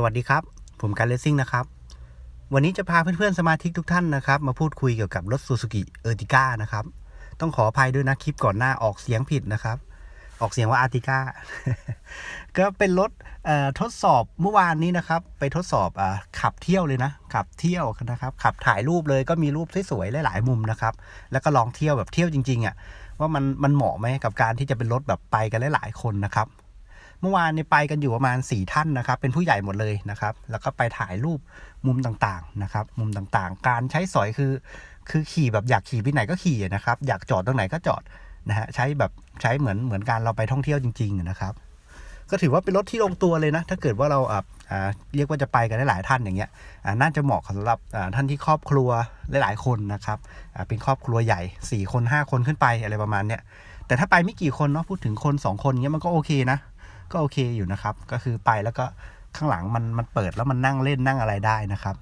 สวัสดีครับ ผมการเลสซิ่งนะครับ วันนี้จะพาเพื่อนๆสมาชิกทุกท่านนะครับ มาพูดคุยเกี่ยวกับรถซูซูกิเออร์ติก้านะครับ ต้องขออภัยด้วยนะคลิปก่อนหน้าออกเสียงผิดนะครับ ออกเสียงว่าอาร์ติก้าก็เป็นรถทดสอบเมื่อวานนี้นะครับ ไปทดสอบอขับเที่ยวเลยนะ ขับเที่ยวนะครับ ขับถ่ายรูปเลยก็มีรูปสวยๆหลายๆมุมนะครับ แล้วก็ลองเที่ยวแบบเที่ยวจริงๆอะ่ะว่ามันมันเหมาะไหมกับการที่จะเป็นรถแบบไปกันหลายๆคนนะครับ เมื่อวานเนี่ยไปกันอยู่ประมาณ 4 ท่านนะครับ เป็นผู้ใหญ่หมดเลยนะครับ แล้วก็ไปถ่ายรูปมุมต่างๆนะครับ มุมต่างๆ การใช้สอยคือ คือขี่แบบอยากขี่ไปไหนก็ขี่นะครับ อยากจอดตรงไหนก็จอดนะฮะ ใช้แบบใช้เหมือนเหมือนการเราไปท่องเที่ยวจริง ๆ นะครับ ก็ถือว่าเป็นรถที่ลงตัวเลยนะ ถ้าเกิดว่าเราอ่าอ่าเรียกว่าจะไปกันได้หลายท่านอย่างเงี้ยน่าจะเหมาะสำหรับท่านที่ครอบครัวหลายๆคนนะครับเป็นครอบครัวใหญ่ 4 คน 5 คนขึ้นไปอะไรประมาณเนี้ยแต่ถ้าไปไม่กี่คนเนาะพูดถึงคน 2 คนเงี้ยมันก็โอเคนะ ก็โอเคอยู่นะครับ ก็คือไปแล้วก็ข้างหลังมันมันเปิดแล้วมันนั่งเล่นนั่งอะไรได้นะครับ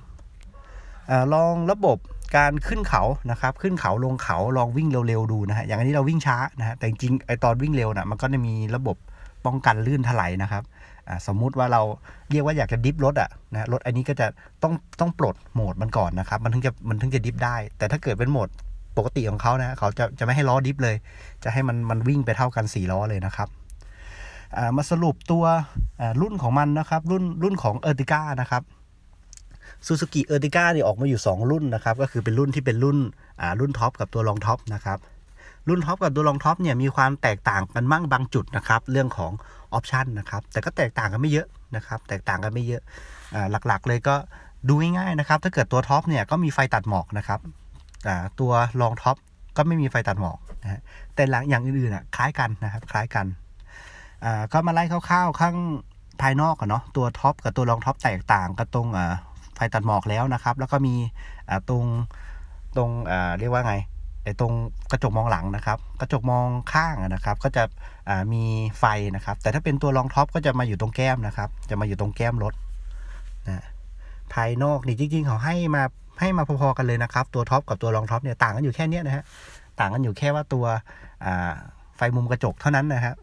อลองระบบการขึ้นเขานะครับ ขึ้นเขาลงเขาลองวิ่งเร็วๆดูนะฮะอย่างอันนี้เราวิ่งช้านะฮะแต่จริงไอตอนวิ่งเร็วนะ่ะมันก็จะมีระบบป้องกันลื่นถลายนะครับสมมุติว่าเราเรียกว่าอยากจะดิฟรถอะนะรถอันนี้ก็จะต้องต้องปลดโหมดมันก่อนนะครับ มันถึงจะมันถึงจะดิฟได้ แต่ถ้าเกิดเป็นโหมดปกติของเขานะเขาจะจะไม่ให้ล้อดิฟเลย จะให้มันมันวิ่งไปเท่ากัน4ล้อเลยนะครับ มาสรุปตัวรุ่นของมันนะครับ รุ่นรุ่นของเออร์ติก้านะครับซูซูกิเออร์ติก้าเนี่ยออกมาอยู่ 2 รุ่นนะครับ ก็คือเป็นรุ่นที่เป็นรุ่นรุ่นท็อปกับตัวรองท็อปนะครับรุ่นท็อปกับตัวรองท็อปเนี่ยมีความแตกต่างกันบ้างบางจุดนะครับ เรื่องของออปชันนะครับ แต่ก็แตกต่างกันไม่เยอะนะครับ แตกต่างกันไม่เยอะหลักๆเลยก็ดูง่ายๆนะครับ ถ้าเกิดตัวท็อปเนี่ยก็มีไฟตัดหมอกนะครับอ่ตัวรองท็อปก็ไม่มีไฟตัดหมอกนะฮะแต่หลังอย่างอื่นๆอะคล้ายกันนะครับ คล้ายกัน อ่าก็มาไล่คร่าวๆข้างภายนอกกันเนาะตัวท็อปกับตัวรองท็อปแตกต่างกันตรงอ่าไฟตัดหมอกแล้วนะครับ แล้วก็มีอ่าตรงตรงอ่าเรียกว่าไงไอ้ตรงกระจกมองหลังนะครับ กระจกมองข้างนะครับ ก็จะมีไฟนะครับ แต่ถ้าเป็นตัวรองท็อปก็จะมาอยู่ตรงแก้มนะครับ จะมาอยู่ตรงแก้มรถนะภายนอกนี่จริงๆเขาให้มาให้มาพอๆกันเลยนะครับ ตัวท็อปกับตัวรองท็อปเนี่ยต่างกันอยู่แค่นี้นะฮะต่างกันอยู่แค่ว่าตัวไฟมุมกระจกเท่านั้นนะครับ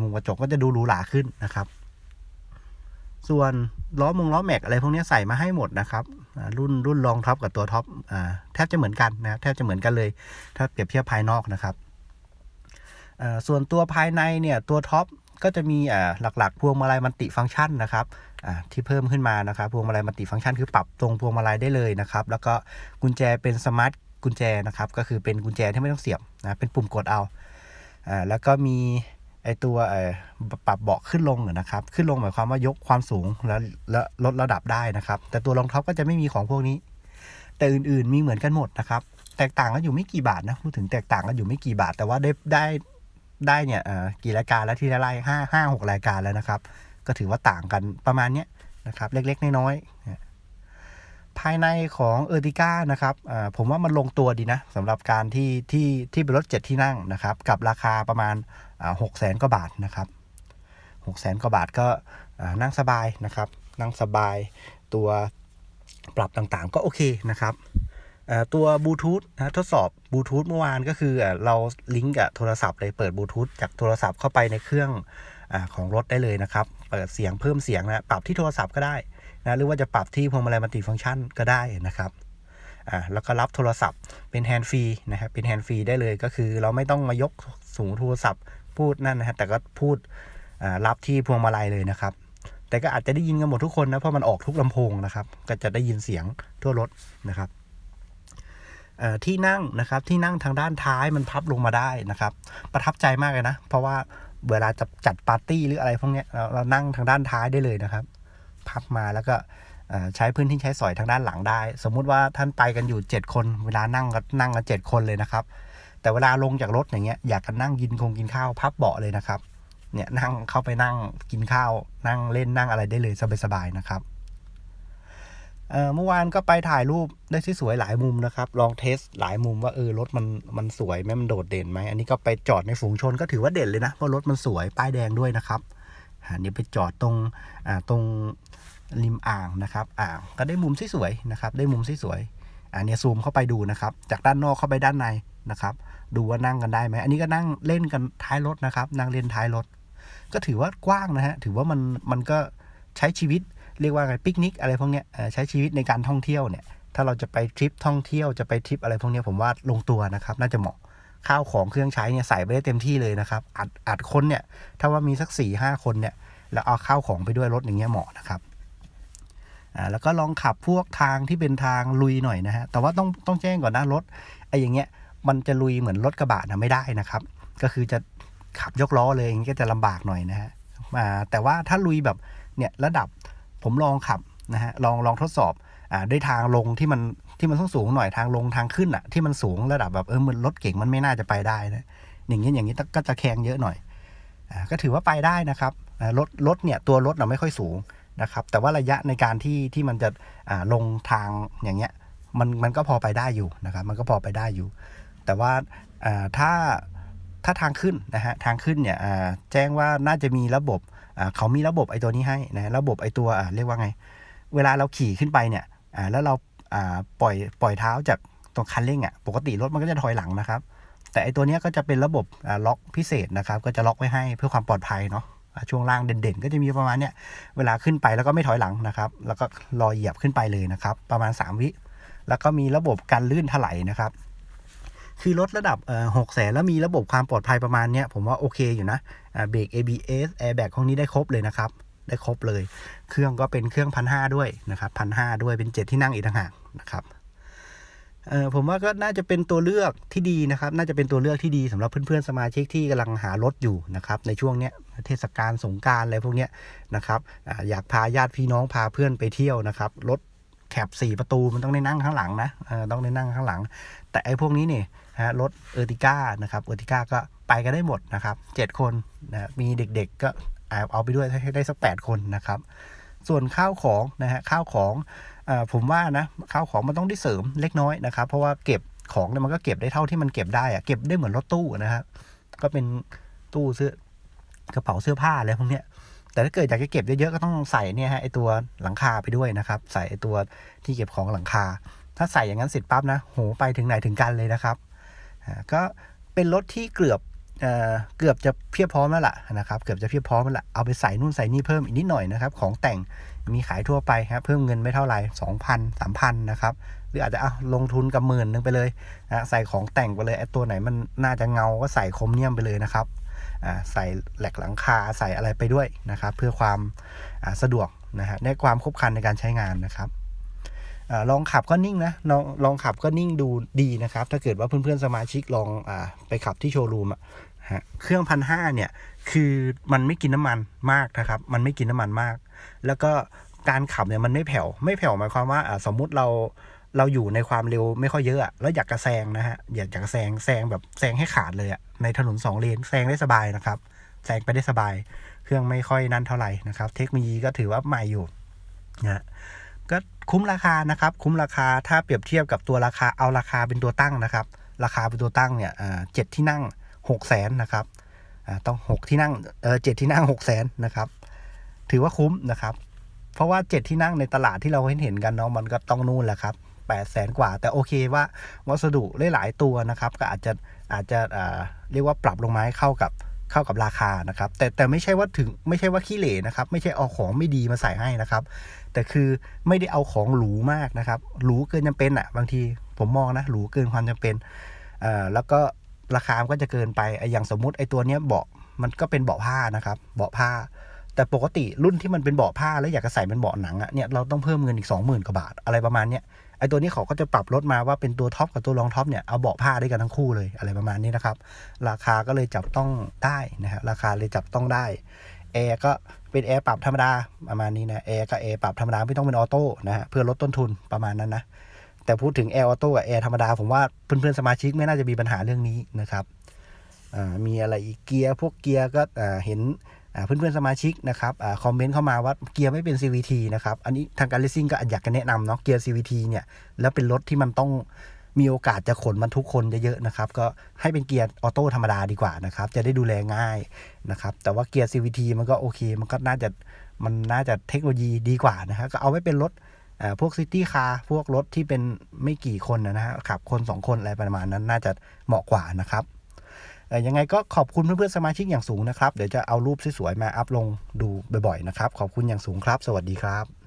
มุมกระจกก็จะดูหรูหราขึ้นนะครับ ส่วนล้อมงล้อแม็กอะไรพวกนี้ใส่มาให้หมดนะครับ รุ่นรุ่นรองท็อปกับตัวท็อปอแทบจะเหมือนกันนะแทบจะเหมือนกันเลย ถ้าเปรียบเทียบภายนอกนะครับส่วนตัวภายในเนี่ยตัวท็อปก็จะมีอ่าหลักๆ พวงมาลัยมันติฟังก์ชันนะครับที่เพิ่มขึ้นมานะครับ พวงมาลัยมันติฟังก์ชันคือปรับตรงพวงมาลัยได้เลยนะครับ แล้วก็กุญแจเป็นสมาร์ทกุญแจนะครับ ก็คือเป็นกุญแจที่ไม่ต้องเสียบนะเป็นปุ่มกดเอาอ่าแล้วก็มี ไอตัวปรับเบาะขึ้นลงนะครับ ขึ้นลงหมายความว่ายกความสูงแล้วแล้วลดระดับได้นะครับ แต่ตัวรองท็อปก็จะไม่มีของพวกนี้ แต่อื่นๆมีเหมือนกันหมดนะครับ แตกต่างกันอยู่ไม่กี่บาทนะพูดถึงแตกต่างกันอยู่ไม่กี่บาท แต่ว่าได้ได้ได้เนี่ยกี่รายการแล้วที่ได้ไล่ห้าห้าหกรายการแล้วนะครับ ก็ถือว่าต่างกันประมาณเนี้ยนะครับ เล็กๆน้อยๆภายในของเออร์ติก้านะครับผมว่ามันลงตัวดีนะสำหรับการที่ที่ที่เป็นรถเจ็ดที่นั่งนะครับ กับราคาประมาณ หกแสนกว่าบาทนะครับหกแสนกว่าบาทก็อ่านั่งสบายนะครับ นั่งสบายตัวปรับต่างๆ ก็โอเคนะครับอ่าตัวบลูทูธนะทดสอบบลูทูธเมื่อวานก็คืออ่าเราลิงก์กับโทรศัพท์เลยเปิดบลูทูธจากโทรศัพท์เข้าไปในเครื่องอาของรถได้เลยนะครับ เปิดเสียงเพิ่มเสียงนะปรับที่โทรศัพท์ก็ได้นะหรือว่าจะปรับที่พวงมาลัยมัลติฟังก์ชันก็ได้นะครับอ่าแล้วก็รับโทรศัพท์เป็นแฮนด์ฟรีนะครับเป็นแฮนด์ฟรีได้เลยก็คือเราไม่ต้องมายกสูงโทรศัพท์ พูดนั่นนะฮะแต่ก็พูดรับที่พวงมาลัยเลยนะครับ แต่ก็อาจจะได้ยินกันหมดทุกคนนะเพราะมันออกทุกลำโพงนะครับ ก็จะได้ยินเสียงทั่วรถนะครับที่นั่งนะครับที่นั่งทางด้านท้ายมันพับลงมาได้นะครับ ประทับใจมากเลยนะ เพราะว่าเวลาจะจัดปาร์ตี้หรืออะไรพวกนี้เราเรานั่งทางด้านท้ายได้เลยนะครับ พับมาแล้วก็ใช้พื้นที่ใช้สอยทางด้านหลังได้ สมมุติว่าท่านไปกันอยู่ 7 คน เวลานั่งก็นั่งกันเจ็ดคนเลยนะครับ แต่เวลาลงจากรถอย่างเงี้ยอยากกันนั่งกินคงกินข้าวพับเบาะเลยนะครับ เนี่ยนั่งเข้าไปนั่งกินข้าว นั่งเล่นนั่งอะไรได้เลยสบายๆนะครับเเมื่อวานก็ไปถ่ายรูปได้ที่สวยหลายมุมนะครับ ลองเทสหลายมุมว่าเออรถมันมันสวยไหมมันโดดเด่นไหมอันนี้ก็ไปจอดในฝูงชนก็ถือว่าเด่นเลยนะเพราะรถมันสวยป้ายแดงด้วยนะครับอันนี้ไปจอดตรงอ่าตรงริมอ่างนะครับ อ่างก็ได้มุมที่สวยนะครับ ได้มุมที่สวยอันนี้ซูมเข้าไปดูนะครับ จากด้านนอกเข้าไปด้านในนะครับ ดูว่านั่งกันได้ไหมอันนี้ก็นั่งเล่นกันท้ายรถนะครับ นั่งเล่นท้ายรถ ก็ถือว่ากว้างนะฮะ ถือว่ามันมันก็ใช้ชีวิตเรียกว่าไงปิกนิกอะไรพวกเนี้ยใช้ชีวิตในการท่องเที่ยวเนี่ย ถ้าเราจะไปทริปท่องเที่ยวจะไปทริปอะไรพวกเนี้ยผมว่าลงตัวนะครับ น่าจะเหมาะข้าวของเครื่องใช้เนี่ยใส่ไปได้เต็มที่เลยนะครับอัดอัดคนเนี่ยถ้าว่ามีสักสี่ห้าคนเนี่ยแล้วเอาข้าวของไปด้วยรถอย่างเงี้ยเหมาะนะครับอ่าแล้วก็ลองขับพวกทางที่เป็นทางลุยหน่อยนะฮะแต่ว่าต้องต้องแจ้งก่อนนะรถไอ้อย่างเงี้ย มันจะลุยเหมือนรถกระบะนะไม่ได้นะครับ ก็คือจะขับยกล้อเลยอย่างงี้ก็จะลำบากหน่อยนะฮะอ่าแต่ว่าถ้าลุยแบบเนี่ยระดับผมลองขับนะฮะลองลองทดสอบอ่าด้วยทางลงที่มันที่มันต้องสูงหน่อยทางลงทางขึ้นอะที่มันสูงระดับแบบเออมันรถเก่งมันไม่น่าจะไปได้นะอย่างเงี้ยอย่างงี้ก็จะแข็งเยอะหน่อยอ่าก็ถือว่าไปได้นะครับรถรถเนี่ยตัวรถเราไม่ค่อยสูงนะครับ แต่ว่าระยะในการที่ที่มันจะอ่าลงทางอย่างเงี้ยมันมันก็พอไปได้อยู่นะครับ มันก็พอไปได้อยู่ แต่ว่าถ้าถ้าทางขึ้นนะฮะทางขึ้นเนี่ยแจ้งว่าน่าจะมีระบบเขามีระบบไอตัวนี้ให้นะระบบไอตัวเรียกว่าไง เวลาเราขี่ขึ้นไปเนี่ยแล้วเราปล่อยปล่อยเท้าจากตรงคันเร่งอะปกติรถมันก็จะถอยหลังนะครับ แต่ไอตัวนี้ก็จะเป็นระบบล็อกพิเศษนะครับ ก็จะล็อกไว้ให้เพื่อความปลอดภัยเนาะช่วงล่างเด่นๆ ก็จะมีประมาณเนี้ยเวลาขึ้นไปแล้วก็ไม่ถอยหลังนะครับ แล้วก็รอเหยียบขึ้นไปเลยนะครับ ประมาณ 3 วิแล้วก็มีระบบการลื่นถลายนะครับ คือรถระดับหกแสนแล้วมีระบบความปลอดภัยประมาณเนี้ยผมว่าโอเคอยู่นะเบรก ABS airbag พวกนี้ได้ครบเลยนะครับ ได้ครบเลย เครื่องก็เป็นเครื่องพันห้าด้วยนะครับพันห้าด้วยเป็นเจ็ดที่นั่งอีกต่างหากนะครับเออผมว่าก็น่าจะเป็นตัวเลือกที่ดีนะครับ น่าจะเป็นตัวเลือกที่ดีสำหรับเพื่อนๆสมาชิกที่กำลังหารถอยู่นะครับ ในช่วงเนี้ยเทศกาลสงการอะไรพวกเนี้ยนะครับออยากพาญาติพี่น้องพาเพื่อนไปเที่ยวนะครับรถแคบสี่ประตูมันต้องได้นั่งข้างหลังนะต้องได้นั่งข้างหลัง แต่ไอ้พวกนี้เนี่ย ฮะรถเออร์ติก้านะครับเออร์ติก้าก็ไปกันได้หมดนะครับเจ็ดคนนะมีเด็กๆก็เอาเอาไปด้วยให้ได้สักแปดคนนะครับ ส่วนข้าวของนะฮะข้าวของอผมว่านะข้าวของมันต้องได้เสริมเล็กน้อยนะครับ เพราะว่าเก็บของเนี่ยมันก็เก็บได้เท่าที่มันเก็บได้อะเก็บได้เหมือนรถตู้นะครับก็เป็นตู้เสื้อกระเป๋าเสื้อผ้าอะไรพวกเนี้ยแต่ถ้าเกิดอยากจะเก็บเยอะๆก็ต้องใส่เนี่ยฮะไอตัวหลังคาไปด้วยนะครับ ใส่ไอตัวที่เก็บของหลังคา ถ้าใส่อย่างนั้นเสร็จปั๊บนะโหไปถึงไหนถึงกันเลยนะครับ ก็เป็นรถที่เกือบเอเกือบจะเพียบพร้อมแล้วล่ะนะครับ เกือบจะเพียบพร้อมแล้วล่ะ เอาไปใส่นู่นใส่นี่เพิ่มอีกนิดหน่อยนะครับ ของแต่งมีขายทั่วไปครับ เพิ่มเงินไม่เท่าไหร่สองพันสามพันนะครับ หรืออาจจะเอาลงทุนกับหมื่นนึงไปเลยนะใส่ของแต่งไปเลยไอ้ตัวไหนมันน่าจะเงาก็ใส่โครเมียมไปเลยนะครับอ่าใส่แหลกหลังคาใส่อะไรไปด้วยนะครับ เพื่อความอ่าสะดวกนะฮะในความครบครันในการใช้งานนะครับ ลองขับก็นิ่งนะลองลองขับก็นิ่งดูดีนะครับ ถ้าเกิดว่าเพื่อนๆสมาชิกลองอไปขับที่โชว์รูมอะฮะเครื่องพันห้าเนี่ยคือมันไม่กินน้ำมันมากนะครับ มันไม่กินน้ำมันมาก แล้วก็การขับเนี่ยมันไม่แผ่วไม่แผ่วหมายความว่าสมมุติเราเราอยู่ในความเร็วไม่ค่อยเยอะ แล้วอยากจะแซงนะฮะอยากจะแซงแซงแบบแซงให้ขาดเลยอะในถนนสองเลนแซงได้สบายนะครับแซงไปได้สบาย เครื่องไม่ค่อยนั่นเท่าไหร่นะครับ เทคโนโลยีก็ถือว่าใหม่อยู่นะฮะ ก็คุ้มราคานะครับ คุ้มราคาถ้าเปรียบเทียบกับตัวราคาเอาราคาเป็นตัวตั้งนะครับ ราคาเป็นตัวตั้งเนี่ยเจ็ดที่นั่งหกแสนนะครับต้องหกที่นั่งเออเจ็ดที่นั่งหกแสนนะครับ ถือว่าคุ้มนะครับ เพราะว่าเจ็ดที่นั่งในตลาดที่เราเห็นเห็นกันเนาะมันก็ต้องนู่นแหละครับแปดแสนกว่า แต่โอเคว่าวัสดุหลายๆตัวนะครับ ก็อาจจะอาจจะเรียกว่าปรับลงมาให้เข้ากับ เข้ากับราคานะครับ แต่แต่ไม่ใช่ว่าถึงไม่ใช่ว่าขี้เหร่นะครับ ไม่ใช่เอาของไม่ดีมาใส่ให้นะครับ แต่คือไม่ได้เอาของหรูมากนะครับ หรูเกินจำเป็นอะ่ะ บางทีผมมองนะ หรูเกินความจำเป็นเอ่อแล้วก็ราคามันก็จะเกินไปไอ้อย่างสมมุติไอ้ตัวเนี้ยเบาะมันก็เป็นเบาะผ้านะครับ เบาะผ้า แต่ปกติรุ่นที่มันเป็นเบาะผ้าแล้วอยากจะใส่เป็นเบาะหนังอะ่ะเนี่ยเราต้องเพิ่มเงินอีกสองหมื่นกว่าบาทอะไรประมาณเนี้ย ไอ้ตัวนี้เขาก็จะปรับลดมาว่าเป็นตัวท็อปกับตัวรองท็อปเนี่ยเอาเบาะผ้าด้วยกันทั้งคู่เลยอะไรประมาณนี้นะครับ ราคาก็เลยจับต้องได้นะฮะราคาเลยจับต้องได้แอร์ก็เป็นแอร์ปรับธรรมดาประมาณนี้นะแอร์ก็แอร์ปรับธรรมดาไม่ต้องเป็นออโต้นะฮะเพื่อลดต้นทุนประมาณนั้นนะแต่พูดถึงแอร์ออโต้กับแอร์ธรรมดาผมว่าเพื่อนๆสมาชิกไม่น่าจะมีปัญหาเรื่องนี้นะครับมีอะไรอีกเกียร์พวกเกียร์ก็เห็น เพื่อนๆสมาชิกนะครับอคอมเมนต์เข้ามาว่าเกียร์ไม่เป็น CVT นะครับ อันนี้ทางการเลสซิ่งก็อยากจะแนะนำเนาะเกียร์ CVT เนี่ย แล้วเป็นรถที่มันต้องมีโอกาสจะขนบรรทุกคนเยอะๆนะครับ ก็ให้เป็นเกียร์ออโต้ธรรมดาดีกว่านะครับ จะได้ดูแลง่ายนะครับ แต่ว่าเกียร์ CVT มันก็โอเค มันก็น่าจะมันน่าจะเทคโนโลยีดีกว่านะฮะก็เอาไว้เป็นรถพวกซิตี้คาร์พวกรถที่เป็นไม่กี่คนนะฮะขับคน 2 คนอะไรประมาณนั้นน่าจะเหมาะกว่านะครับ ยังไงก็ขอบคุณเพื่อนๆสมาชิกอย่างสูงนะครับ เดี๋ยวจะเอารูปสวยๆมาอัพลงดูบ่อยๆนะครับ ขอบคุณอย่างสูงครับ สวัสดีครับ